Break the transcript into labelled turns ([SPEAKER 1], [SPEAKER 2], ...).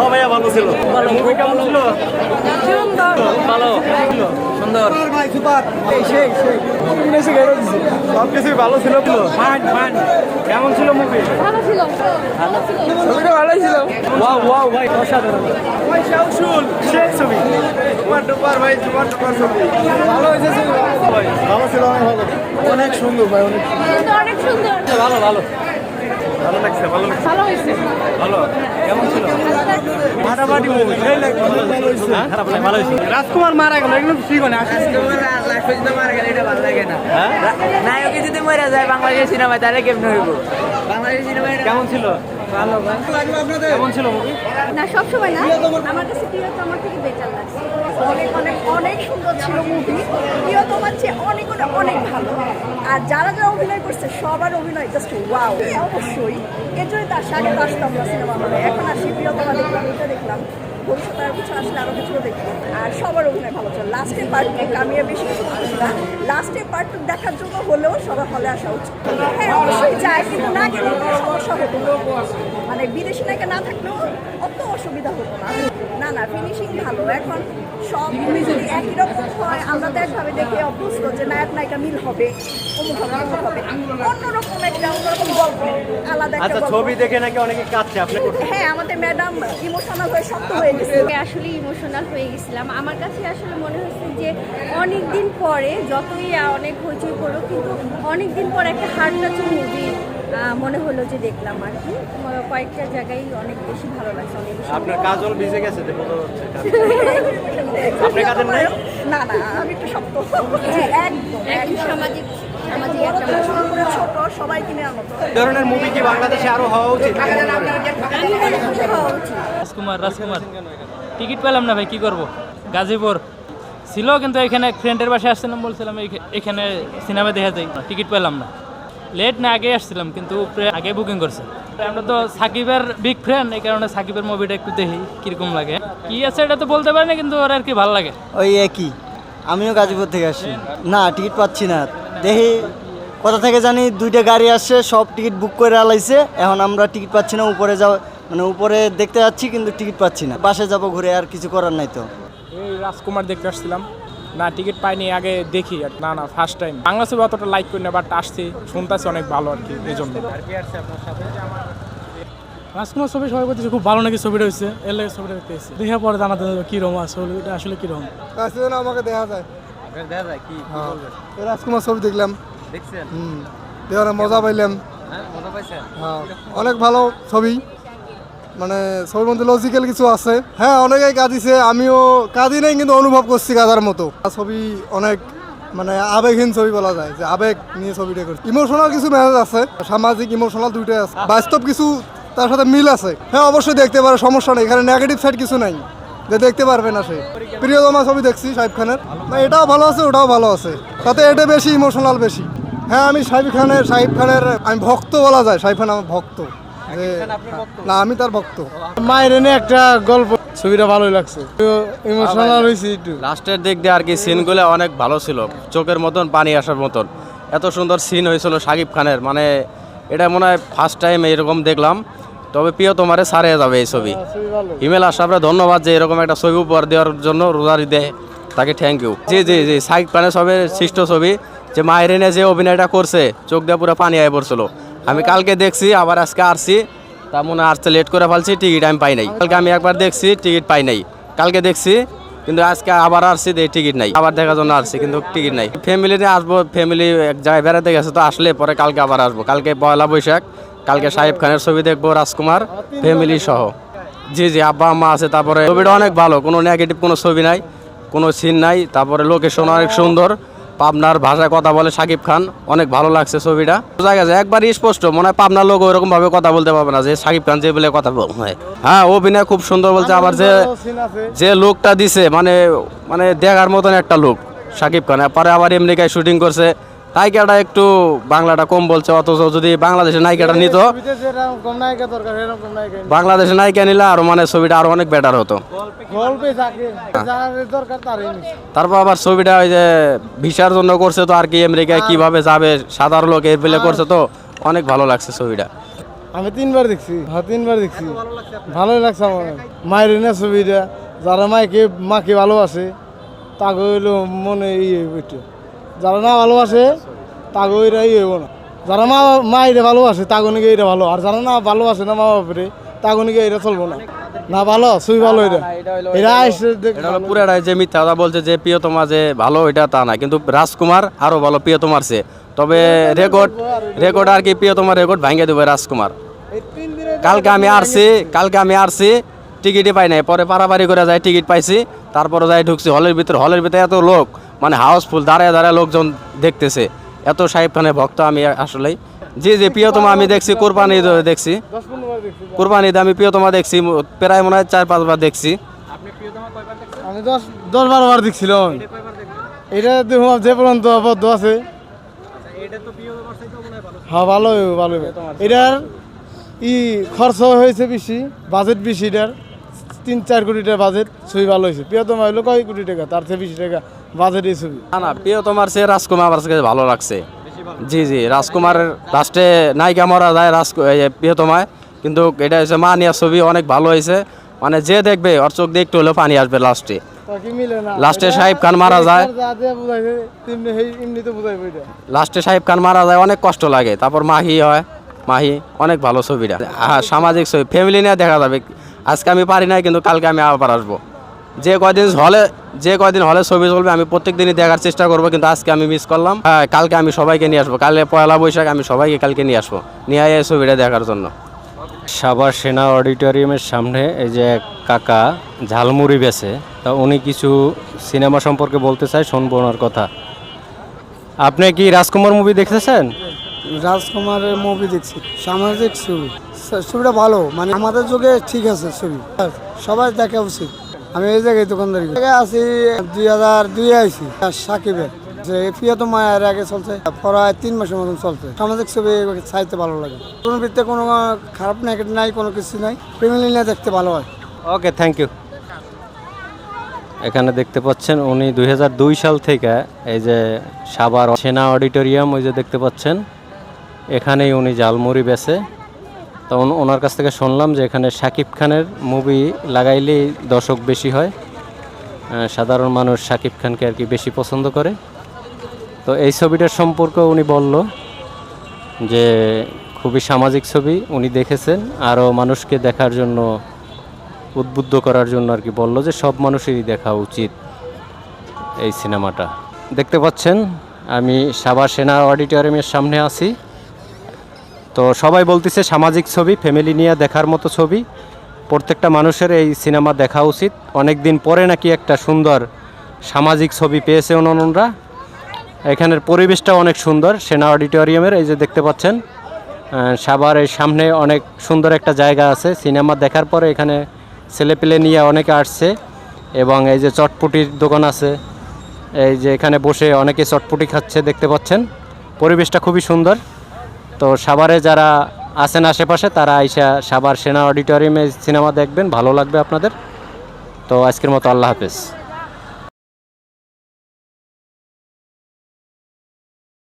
[SPEAKER 1] ও ভাইয়া ভালো ছিল। মুভি কেমন ছিল? ভালো। সুন্দর।
[SPEAKER 2] ভাই সুপার। এই সেই সেই।
[SPEAKER 1] সব কিছুই ভালো ছিল ফান কেমন ছিল মুভি
[SPEAKER 3] ভালো ছিল
[SPEAKER 2] ছবিটা ভালোই ছিল।
[SPEAKER 1] ওয়াও ওয়াও ভাই অসাধারণ। ভাই শাউসুল সেই ছবি। তোমার ডুপার ভাই তোমার ডুপার ছবি।
[SPEAKER 2] ভালো হয়েছে ছবি।
[SPEAKER 1] ভাই ভালো ছিল অনেক ভালো।
[SPEAKER 2] অনেক সুন্দর ভাই অনেক
[SPEAKER 3] অনেক সুন্দর।
[SPEAKER 1] ভালো ভালো। ভালো লাগছে ভালো লাগছে।
[SPEAKER 3] ভালো হয়েছে।
[SPEAKER 1] ভালো। কেমন ছিল? মারামারি মুভি সেই লাগছে ভালো হয়েছে। খারাপ না ভালো হয়েছে। রাজকুমার মারা গেল এগুলো ঠিক না। হ্যাঁ?
[SPEAKER 4] নায়কে যদি মরে যায় বাংলাদেশ সিনেমায় তাহলে কেমন হইব? বাংলাদেশ সিনেমায়
[SPEAKER 1] কেমন ছিল?
[SPEAKER 4] ভালো
[SPEAKER 1] কেমন ছিল মুভি
[SPEAKER 3] না সব সময় না। আমার কাছে প্রিয়তমার থেকে বেটার লাগছে।
[SPEAKER 5] অনেক অনেক অনেক সুন্দর ছিল মুভি প্রিয়তমার চেয়ে অনেক অনেক অনেক ভালো। আর যারা যারা অভিনয় করছে, সবার অভিনয় জাস্ট ওয়াও অবশ্যই। এর জন্য তার সাথে আসতাম না সিনেমা হলে এখন আসি প্রিয়তমা দেখলাম এটা দেখলাম। ভবিষ্যতে কিছু আসলে কিছু আর সবার অভিনয় লাস্টের না। লাস্টের দেখার জন্য হলেও সবার আসা উচিত। হ্যাঁ অবশ্যই না মানে বিদেশি নায়িকা না থাকলেও অত অসুবিধা হতো না। না না ফিনিশিং ভালো। এখন সব যদি একই রকম হয় আমরা তো একভাবে দেখে অভ্যস্ত যে নায়ক নায়িকা মিল হবে অমুক হবে অমুক হবে। অন্যরকম একটা অন্যরকম গল্প আলাদা একটা
[SPEAKER 1] আচ্ছা ছবি দেখে নাকি অনেকে কাঁদছে আপনি
[SPEAKER 5] হ্যাঁ আমাদের ম্যাডাম ইমোশনাল হয়ে শক্ত হয়ে গেছে।
[SPEAKER 3] আসলে ইমোশনাল হয়ে গেছিলাম। আমার কাছে আসলে মনে হচ্ছে যে অনেক দিন পরে যতই অনেক হইচই করল কিন্তু অনেক দিন পর একটা হার্ট টাচিং মুভি মনে হলো যে দেখলাম আর কি। কয়েকটা জায়গায় অনেক বেশি ভালো লাগছে অনেক বেশি
[SPEAKER 1] আপনার কাজল ভিজে গেছে দেখো তো হচ্ছে আপনি কাঁদেন নাই?
[SPEAKER 5] না না আমি একটু শক্ত। হ্যাঁ একদম
[SPEAKER 3] সামাজিক সামাজিক
[SPEAKER 1] ধরনের মুভি কি বাংলাদেশে আরও হওয়া উচিত?
[SPEAKER 6] রাজকুমার রাজকুমার। টিকিট পেলাম না ভাই কি করব? গাজীপুর। ছিল কিন্তু এখানে ফ্রেন্ডের বাসায় আসছিলাম বলছিলাম এখানে সিনেমা দেখা যায়। টিকিট পেলাম না। লেট না আগে আসছিলাম কিন্তু আগে বুকিং করছে। আমরা তো সাকিবের বিগ ফ্রেন্ড এই কারণে সাকিবের মুভিটা একটু দেখি কীরকম লাগে। কি আছে এটা তো বলতে পারি না কিন্তু ওর আর কি ভালো লাগে।
[SPEAKER 7] ওই একই। আমিও গাজীপুর থেকে আসছি। না টিকিট পাচ্ছি না। দেখি কোথা থেকে জানি দুইটা গাড়ি আসছে সব টিকিট বুক করে আলাইছে। এখন আমরা টিকিট পাচ্ছি না উপরে যাও মানে উপরে দেখতে যাচ্ছি কিন্তু টিকিট পাচ্ছি না। বাসে যাব ঘুরে আর কিছু করার নাই তো।
[SPEAKER 2] এই রাজকুমার দেখতে আসছিলাম। না টিকিট পাইনি আগে দেখি আর না না ফার্স্ট টাইম বাংলা ছবি অতটা লাইক করি না বাট আসছি শুনতেছি অনেক ভালো আর কি এই জন্য।
[SPEAKER 8] রাজকুমার ছবি সবাই বলতেছে খুব ভালো নাকি ছবিটা হয়েছে এর লাগে ছবিটা দেখতে এসেছি দেখে পরে জানাতে হবে কীরকম আসলে এটা আসলে কীরকম
[SPEAKER 2] আসলে আমাকে দেখা যায়।
[SPEAKER 1] দেখা যায়? কি
[SPEAKER 2] এই রাজকুমার ছবি দেখলাম।
[SPEAKER 1] দেখছেন?
[SPEAKER 2] হুম। দেওয়ার মজা পাইলাম।
[SPEAKER 1] হ্যাঁ মজা পাইছেন?
[SPEAKER 2] হ্যাঁ। অনেক ভালো ছবি। মানে ছবির মধ্যে লজিক্যাল কিছু আছে। হ্যাঁ অনেকেই কাঁদিছে, আমিও কাঁদি নাই, কিন্তু অনুভব করছি কাঁদার মতো। ছবি অনেক মানে আবেগহীন ছবি বলা যায়, যে আবেগ নিয়ে ছবিটা করছি ইমোশনাল কিছু মেসেজ আছে, সামাজিক ইমোশনাল দুইটাই আছে। বাস্তব কিছু তার সাথে মিল আছে। হ্যাঁ অবশ্যই দেখতে পারে, সমস্যা নেই। এখানে নেগেটিভ সাইড কিছু নাই, যে দেখতে পারবে না সে। প্রিয়তমা ছবি দেখছি সাহিব খানের। এটাও ভালো আছে, ওটাও ভালো আছে। তাতে এটা বেশি ইমোশনাল বেশি। হ্যাঁ আমি সাহিব খানের সাহিব খানের, আমি ভক্ত বলা যায় সাহিব খান আমার ভক্ত। যে- না আমি তার ভক্ত।
[SPEAKER 8] মায়ের এনে একটা গল্প ছবিটা ভালোই লাগছে। ইমোশনাল হয়েছে একটু।
[SPEAKER 9] লাস্টের দিক দিয়ে আর কি সিনগুলো অনেক ভালো ছিল। চোখের মতন পানি আসার মতন। এত সুন্দর সিন হয়েছিল শাকিব খানের। মানে এটা মনে হয় ফার্স্ট টাইম এরকম দেখলাম। তবে প্রিয় তোমারে সারে যাবে এই ছবি। হিমেল আশরাফরে ধন্যবাদ যে এরকম একটা ছবি উপহার দেওয়ার জন্য রোজারি দেয় তাকে থ্যাংক ইউ জি জি জি শাকিব খানের সবে সৃষ্ট ছবি। যে মায়ের এনে যে অভিনয়টা করছে চোখ দিয়ে পুরো পানি আয় পড়ছিল। আমি কালকে দেখছি, আবার আজকে আসছি তা মনে আসতে লেট করে ফেলছি টিকিট আমি পাই নাই। কালকে আমি একবার দেখছি টিকিট পাই নাই। কালকে দেখছি, কিন্তু আজকে আবার আসছি দেখ টিকিট নাই। আবার দেখার জন্য আসছি কিন্তু টিকিট নাই। ফ্যামিলি নিয়ে আসব ফ্যামিলি এক জায়গায় বেড়াতে গেছে, তো আসলে পরে কালকে আবার আসব। কালকে পয়লা বৈশাখ, কালকে সাহেব খানের ছবি দেখব, রাজকুমার ফ্যামিলি সহ। জি জি, আব্বা, আম্মা আছে, তারপরে ছবিটা অনেক ভালো, কোনো নেগেটিভ কোনো ছবি নাই, কোনো সিন নাই, তারপরে লোকেশন অনেক সুন্দর। পাবনার ভাষায় কথা বলে সাকিব খান অনেক ভালো লাগছে ছবিটা। বোঝা গেছে একবার স্পষ্ট মনে হয় পাবনার লোক ওইরকম ভাবে কথা বলতে পারবে না যে সাকিব খান যে বলে কথা বল- হয়। হ্যাঁ অভিনয় খুব সুন্দর বলছে আবার যে যে লোকটা দিছে মানে মানে দেখার মতন একটা লোক সাকিব খান। পরে আবার আমেরিকায় শুটিং করছে নায়িকাটা একটু বাংলাটা কম বলছে অথচ যদি বাংলাদেশের নায়িকাটা নিত
[SPEAKER 8] যেরকম নায়িকা
[SPEAKER 9] বাংলাদেশের নিলে আরও মানে ছবিটা আরও অনেক বেটার হতো। তারপর আবার ছবিটা ওই যে ভিসার জন্য করছে তো আর কি আমেরিকায় কীভাবে যাবে সাধারণ লোক এর পেলে করছে তো অনেক ভালো লাগছে ছবিটা।
[SPEAKER 8] আমি তিনবার দেখছি হ্যাঁ তিনবার দেখছি। ভালোই লাগছে আমার। মায়ের না ছবিটা যারা মাকে মাকে ভালোবাসে তাকে হইল মনে ইয়ে যারা না ভালোবাসে, তাকে ওইটা ইয়ে হইব না। যারা মা মায়ের ভালোবাসে, তাকে নাকি এটা ভালো। আর যারা না ভালোবাসে না মা বাপরে তাকে নাকি এটা চলবো না। না ভালো ছবি ভালো এটা এটা দেখ
[SPEAKER 9] পুরাটাই যে মিথ্যা কথা বলছে, যে প্রিয়তমা যে ভালো এটা তা না। কিন্তু রাজকুমার আরও ভালো প্রিয়তমার সে তবে রেকর্ড রেকর্ড আর কি প্রিয়তমার রেকর্ড ভাঙিয়ে দেবে রাজকুমার। কালকে আমি আসছি কালকে আমি আসছি টিকিটই পাই নাই। পরে পারাপারি করে যাই, টিকিট পাইছি। তারপরে যাই ঢুকছি, হলের ভিতরে হলের ভিতরে এত লোক। মানে হাউসফুল দাঁড়ায় দাঁড়ায় লোকজন দেখতেছে। এত সাহেব খানের ভক্ত আমি আসলেই। জি জি প্রিয়তমা আমি দেখছি কোরবানি ঈদে দেখছি। কোরবানি ঈদে আমি প্রিয়তমা দেখছি প্রায় মনে হয় চার পাঁচবার দেখছি।
[SPEAKER 8] আমি দশ দশ বারো বার দেখছিলাম। এটা দেখুন যে পর্যন্ত আবদ্ধ আছে। হ্যাঁ ভালো। হইবো, ভালো এটার ই খরচ হয়েছে বেশি বাজেট বেশি এটার। তিন চার কোটি টাকা বাজেট ছবি ভালো হয়েছে। প্রিয়তম হইল কয় কোটি টাকা? তার চেয়ে বেশি টাকা। বাজেট এই ছবি।
[SPEAKER 9] না না প্রিয়তমার সে রাজকুমার আমার কাছে ভালো লাগছে। জি জি রাজকুমারের লাস্টে নায়িকা মরা যায় রাজ প্রিয়তমায় কিন্তু এটা হচ্ছে মা নিয়া ছবি অনেক ভালো হয়েছে। মানে যে দেখবে ওর চোখ দিয়ে একটু হলেও পানি আসবে লাস্টে। লাস্টে সাহেব খান মারা যায়। লাস্টে সাহেব খান মারা যায় অনেক কষ্ট লাগে। তারপর মাহি হয়। মাহি অনেক ভালো ছবিটা। হ্যাঁ সামাজিক ছবি ফ্যামিলি নিয়ে দেখা যাবে। আজকে আমি পারি নাই কিন্তু কালকে আমি আবার আসব। যে কয়দিন হলে যে কয়দিন হলে ছবি চলবে আমি প্রত্যেক দিনই দেখার চেষ্টা করব কিন্তু আজকে আমি মিস করলাম। হ্যাঁ কালকে আমি সবাইকে নিয়ে আসব। কালকে পয়লা বৈশাখ আমি সবাইকে কালকে নিয়ে আসব নিয়ে এই ছবিটা দেখার জন্য।
[SPEAKER 10] সাবার সেনা অডিটোরিয়ামের সামনে এই যে কাকা ঝালমুড়ি বেছে তা উনি কিছু সিনেমা সম্পর্কে বলতে চাই শুনব ওনার কথা। আপনি কি রাজকুমার মুভি দেখতেছেন
[SPEAKER 8] রাজকুমারের মুভি দেখছি সামাজিক ছবি। ছবিটা ভালো মানে আমাদের যুগে ঠিক আছে ছবি। সবাই দেখা উচিত। আমি এই জায়গায় দোকানদারি করি। আছি, দুই হাজার দুই আইছি সাকিবের। যে প্রিয়তম মায়ের আগে চলছে প্রায় তিন মাসের মতন চলছে। সামাজিক ছবি চাইতে ভালো লাগে। কোনো বৃত্তে কোনো খারাপ নেগেটিভ নাই, কোনো কিছু নাই। ফ্যামিলি নিয়ে দেখতে ভালো হয়।
[SPEAKER 10] ওকে থ্যাংক ইউ এখানে দেখতে পাচ্ছেন উনি দুই হাজার দুই সাল থেকে এই যে সাভার সেনা অডিটোরিয়াম ওই যে দেখতে পাচ্ছেন, এখানেই উনি জালমুড়ি বেছে। তো ওনার কাছ থেকে শুনলাম যে এখানে শাকিব খানের মুভি লাগাইলেই দর্শক বেশি হয়। সাধারণ মানুষ শাকিব খানকে আর কি বেশি পছন্দ করে। তো এই ছবিটার সম্পর্কে উনি বলল যে খুবই সামাজিক ছবি উনি দেখেছেন। আরও মানুষকে দেখার জন্য, উদ্বুদ্ধ করার জন্য আর কি বলল যে সব মানুষেরই দেখা উচিত এই সিনেমাটা। দেখতে পাচ্ছেন, আমি সাভার সেনা অডিটোরিয়ামের সামনে আছি। তো সবাই বলতেছে সামাজিক ছবি ফ্যামিলি নিয়ে দেখার মতো ছবি। প্রত্যেকটা মানুষের এই সিনেমা দেখা উচিত। অনেক দিন পরে নাকি একটা সুন্দর সামাজিক ছবি পেয়েছে অননরা এখানের পরিবেশটা অনেক সুন্দর, সেনা অডিটোরিয়ামের, এই যে দেখতে পাচ্ছেন। সাভার এই সামনে অনেক সুন্দর একটা জায়গা আছে। সিনেমা দেখার পরে এখানে ছেলেপেলে নিয়ে অনেকে আসছে এবং এই যে চটপুটির দোকান আছে, এই যে এখানে বসে অনেকে চটপুটি খাচ্ছে দেখতে পাচ্ছেন। পরিবেশটা খুবই সুন্দর। তো সাভারে যারা আছেন আশেপাশে, তারা আইসা সাভার সেনা অডিটোরিয়ামে সিনেমা দেখবেন, ভালো লাগবে আপনাদের। তো আজকের মতো আল্লাহ হাফেজ।